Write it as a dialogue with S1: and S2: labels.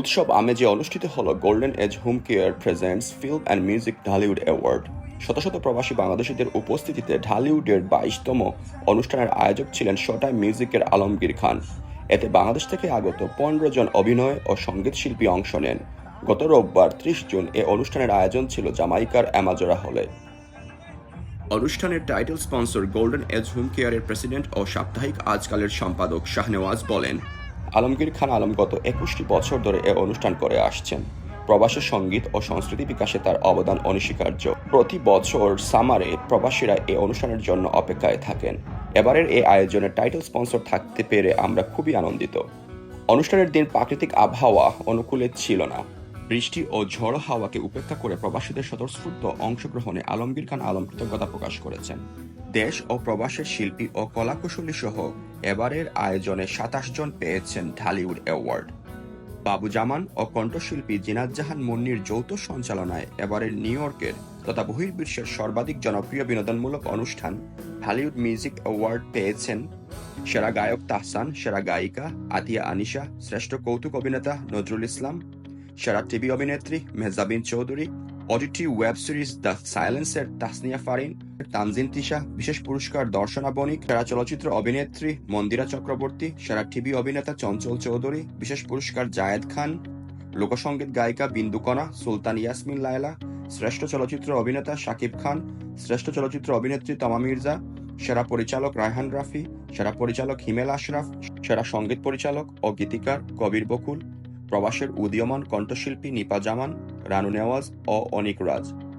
S1: উৎসব আমেজে অনুষ্ঠিত হল golden age home care presents film and music Dhallywood award শত শত প্রবাসী বাংলাদেশিদের উপস্থিতিতে ঢালিউডের বাইশতম অনুষ্ঠানের আয়োজক ছিলেন শটাই মিউজিকের আলমগীর খান। এতে বাংলাদেশ থেকে আগত পনেরো জন অভিনয় ও সংগীত শিল্পী অংশ নেন। গত রোববার ত্রিশ জুন এ অনুষ্ঠানের আয়োজন ছিল জামাইকার অ্যামাজোরা হলে। অনুষ্ঠানের title sponsor golden age home কেয়ারের প্রেসিডেন্ট ও সাপ্তাহিক আজকালের সম্পাদক শাহনেওয়াজ বলেন আলমগীর খান আলম গত একুশটি বছর ধরে এ অনুষ্ঠান করে আসছেন। প্রবাসী সংগীত ও সংস্কৃতি বিকাশে তার অবদান অনস্বীকার্য। প্রতি বছর সামারে প্রবাসীরা এ অনুষ্ঠানের জন্য অপেক্ষায় থাকেন। এবারের এই আয়োজনে টাইটেল স্পন্সর থাকতে পেরে আমরা খুবই আনন্দিত। অনুষ্ঠানের দিন প্রাকৃতিক আবহাওয়া অনুকূলে ছিল না। বৃষ্টি ও ঝড়ো হাওয়াকে উপেক্ষা করে প্রবাসীদের স্বতঃস্ফূর্ত অংশগ্রহণে আলমগীর খান আলম কৃতজ্ঞতা প্রকাশ করেছেন। দেশ ও প্রবাসের শিল্পী ও কলাকুশলী সহ এবারের আয়োজনে সাতাশ জন পেয়েছেন ঢালিউড অ্যাওয়ার্ড। বাবু জামান ও কণ্ঠশিল্পী জিনাত জাহান মুন্নির যৌথ সঞ্চালনায় এবারের নিউ ইয়র্কের তথা বহির্বিশ্বের সর্বাধিক জনপ্রিয় বিনোদনমূলক অনুষ্ঠান হলিউড মিউজিক অ্যাওয়ার্ড পেয়েছেন সেরা গায়ক তাহসান, সেরা গায়িকা আতিয়া আনিশা, শ্রেষ্ঠ কৌতুক অভিনেতা নজরুল ইসলাম, সেরা টিভি অভিনেত্রী Mehazabien Chowdhury OTT web series the সাইলেন্সের Tasnia Farin, Tanjin Tisha, বিশেষ পুরস্কার দর্শনা বণিক, সেরা চলচ্চিত্র অভিনেত্রী মন্দিরা চক্রবর্তী, সেরা টিভি অভিনেতা চঞ্চল চৌধুরী, বিশেষ পুরস্কার জায়েদ খান লোকসঙ্গীত গায়িকা বিন্দুকণা সুলতান ইয়াসমিন লায়লা, শ্রেষ্ঠ চলচ্চিত্র অভিনেতা শাকিব খান, শ্রেষ্ঠ চলচ্চিত্র অভিনেত্রী তমা মির্জা, সেরা পরিচালক রায়হান রাফি, সেরা পরিচালক হিমেল আশরাফ, সেরা সংগীত পরিচালক ও গীতিকার কবির বকুল। প্রবাসের উদীয়মান কণ্ঠশিল্পী নিপা জামান রানু নেওয়াজ ও অনিক রাজ।